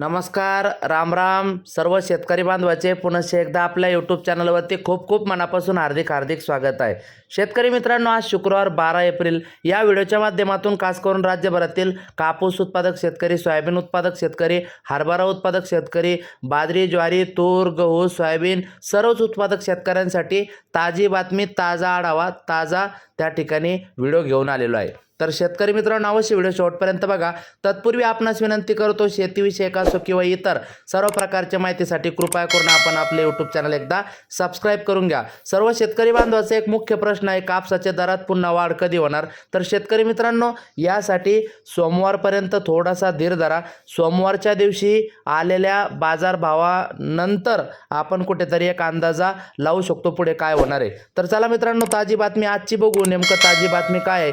नमस्कार राम राम. सर्व शेतकरी बांधवाचे पुनश्च एकदा आपल्या यूट्यूब चॅनलवरती खूप खूप मनापासून हार्दिक हार्दिक स्वागत आहे. शेतकरी मित्रांनो आज शुक्रवार बारा एप्रिल. या व्हिडिओच्या माध्यमातून खास करून राज्यभरातील कापूस उत्पादक शेतकरी सोयाबीन उत्पादक शेतकरी हरभरा उत्पादक शेतकरी बाजरी ज्वारी तूर गहू सोयाबीन सर्वच उत्पादक शेतकऱ्यांसाठी ताजी बातमी ताजा आढावा ताजा त्या ठिकाणी व्हिडिओ घेऊन आलेलो आहे. तर शेतकरी मित्रांनो अवश्य व्हिडिओ शेवटपर्यंत बघा. तत्पूर्वी आपणास विनंती करतो शेतीविषयक असो किंवा इतर सर्व प्रकारच्या माहितीसाठी कृपया करून आपण आपले यूट्यूब चॅनल एकदा सबस्क्राईब करून घ्या. सर्व शेतकरी बांधवाचा एक मुख्य प्रश्न आहे कापसाच्या दरात पुन्हा वाढ कधी होणार? तर शेतकरी मित्रांनो यासाठी सोमवारपर्यंत थोडासा धीर धरा. सोमवारच्या दिवशी आलेल्या बाजारभावानंतर आपण कुठेतरी एक अंदाजा लावू शकतो पुढे काय होणार आहे. तर चला मित्रांनो ताजी बातमी आजची बघू. नेमकं ताजी बातमी काय आहे?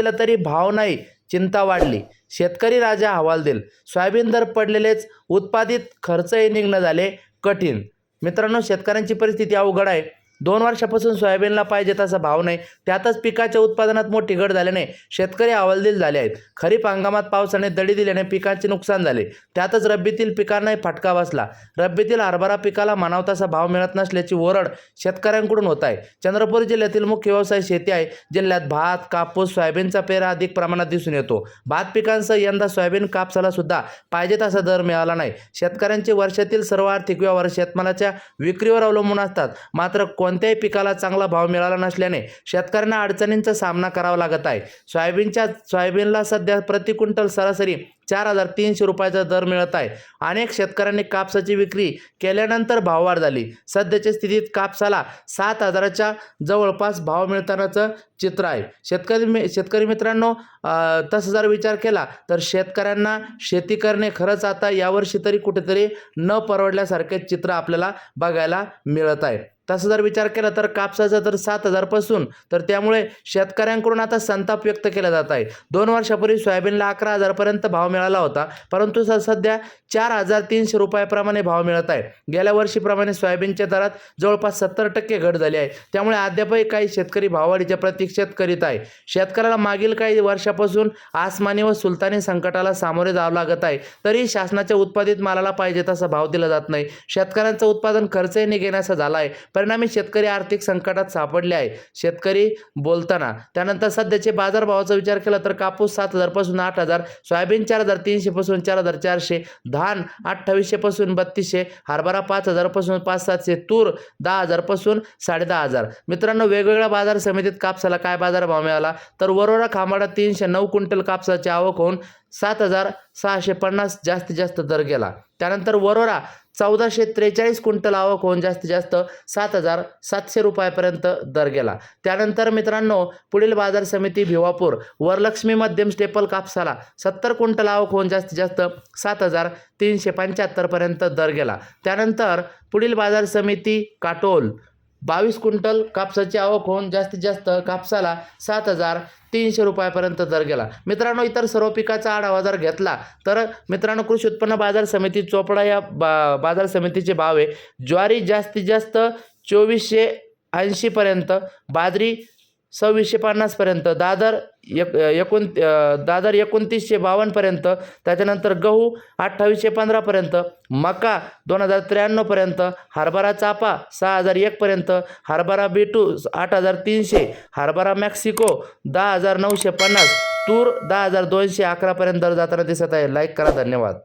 दिला तरी भाव नाही चिंता वाढली. शेतकरी राजा हवाल देईल. सोयाबीन दर पडलेलेच उत्पादित खर्चही निघणं झाले कठीण. मित्रांनो शेतकऱ्यांची परिस्थिती अवघड आहे. दोन वर्षापासून सोयाबीनला पाहिजे तसा भाव नाही. त्यातच पिकाच्या उत्पादनात मोठी घट झाल्याने शेतकरी हवालदिल झाले आहेत. खरीप हंगामात पावसाने दडी दिल्याने पिकांचे नुकसान झाले. त्यातच रब्बीतील पिकांनाही फटका बसला. रब्बीतील हरभरा पिकाला मानव तसा भाव मिळत नसल्याची ओरड शेतकऱ्यांकडून होत आहे. चंद्रपूर जिल्ह्यातील मुख्य व्यवसाय शेती आहे. जिल्ह्यात भात कापूस सोयाबीनचा पेरा अधिक प्रमाणात दिसून येतो. भात पिकांसह यंदा सोयाबीन कापसाला सुद्धा पाहिजे तसा दर मिळाला नाही. शेतकऱ्यांचे वर्षातील सर्व आर्थिक व्यवहार शेतमालाच्या विक्रीवर अवलंबून असतात. मात्र कोणत्याही पिकाला चांगला भाव मिळाला नसल्याने शेतकऱ्यांना अडचणींचा सामना करावा लागत आहे. सोयाबीनच्या सोयाबीनला सध्या प्रति क्विंटल सरासरी चार हजार तीनशे रुपयाचा दर मिळत आहे. अनेक शेतकऱ्यांनी कापसाची विक्री केल्यानंतर भाववाढ झाली. सध्याच्या स्थितीत कापसाला सात हजाराच्या जवळपास भाव मिळतानाचं चित्र आहे. शेतकरी मि शेतकरी मित्रांनो तसं जर विचार केला तर शेतकऱ्यांना शेती करणे खरंच आता यावर्षी तरी कुठेतरी न परवडल्यासारखे चित्र आपल्याला बघायला मिळत आहे. तसं जर विचार केला तर कापसाचं तर सात हजारपासून तर त्यामुळे शेतकऱ्यांकडून आता संताप व्यक्त केला जात आहे. दोन वर्षापूर्वी सोयाबीनला अकरा हजारपर्यंत भाव मिळाला होता परंतु स सध्या चार हजार तीनशे रुपयाप्रमाणे भाव मिळत आहे. गेल्या वर्षीप्रमाणे सोयाबीनच्या दरात जवळपास सत्तर टक्के घट झाली आहे. त्यामुळे अद्यापही काही शेतकरी भाववाढीच्या प्रतीक्षेत करीत आहे. शेतकऱ्याला मागील काही वर्षापासून आसमानी व सुलतानी संकटाला सामोरे जावं लागत आहे. तरी शासनाच्या उत्पादित मालाला पाहिजे तसा भाव दिला जात नाही. शेतकऱ्यांचं उत्पादन खर्चही निघेण्याचा झाला आहे. परिणामी शेतकरी आर्थिक संकटात सापडले आहे. शेतकरी बोलताना त्यानंतर सध्याचे बाजारभावाचा विचार केला तर कापूस सात हजारपासून आठ हजार सोयाबीन चार हजार तीनशेपासून चार हजार चारशे धान अठ्ठावीसशेपासून बत्तीसशे हरभरा पाच हजारपासून पाच सातशे तूर दहा हजारपासून साडेदहा हजार. मित्रांनो वेगवेगळ्या बाजार समितीत कापसाला काय बाजारभाव मिळाला? तर वरोरा खांबाडा तीनशे नऊ क्विंटल कापसाची आवक होऊन सात हजार सहाशे पन्नास जास्तीत जास्त दर गेला. त्यानंतर वरोरा चौदाशे त्रेचाळीस क्विंटल आवक होऊन जास्तीत जास्त सात हजार सातशे रुपयापर्यंत दर गेला. त्यानंतर मित्रांनो पुढील बाजार समिती भिवापूर वरलक्ष्मी मध्यम स्टेपल कापसाला सत्तर क्विंटल आवक होऊन जास्तीत जास्त सात हजार तीनशे पंच्याहत्तरपर्यंत दर गेला. त्यानंतर पुढील बाजार समिती काटोल बावीस क्विंटल कापसाची आवक होऊन जास्तीत जास्त कापसाला सात हजार तीनशे रुपयापर्यंत दर गेला. मित्रांनो इतर सर्व पिकाचा आढावा जर घेतला तर मित्रांनो कृषी उत्पन्न बाजार समिती चोपडा या बा बाजार समितीचे भाव आहे. ज्वारी जास्तीत जास्त चोवीसशे ऐंशीपर्यंत बाजरी सव्वीसशे पन्नासपर्यंत दादर एक एकोण दादर एकोणतीसशे बावन्नपर्यंत त्याच्यानंतर गहू अठ्ठावीसशे पंधरापर्यंत मका दोन हजार त्र्याण्णवपर्यंत हरभरा चापा सहा हजार एकपर्यंत हरभरा बेटू आठ हजार तीनशे हरभरा मॅक्सिको दहा हजार नऊशे पन्नास तूर दहा हजार दोनशे अकरापर्यंत दर जाताना दिसत आहे. लाईक करा धन्यवाद.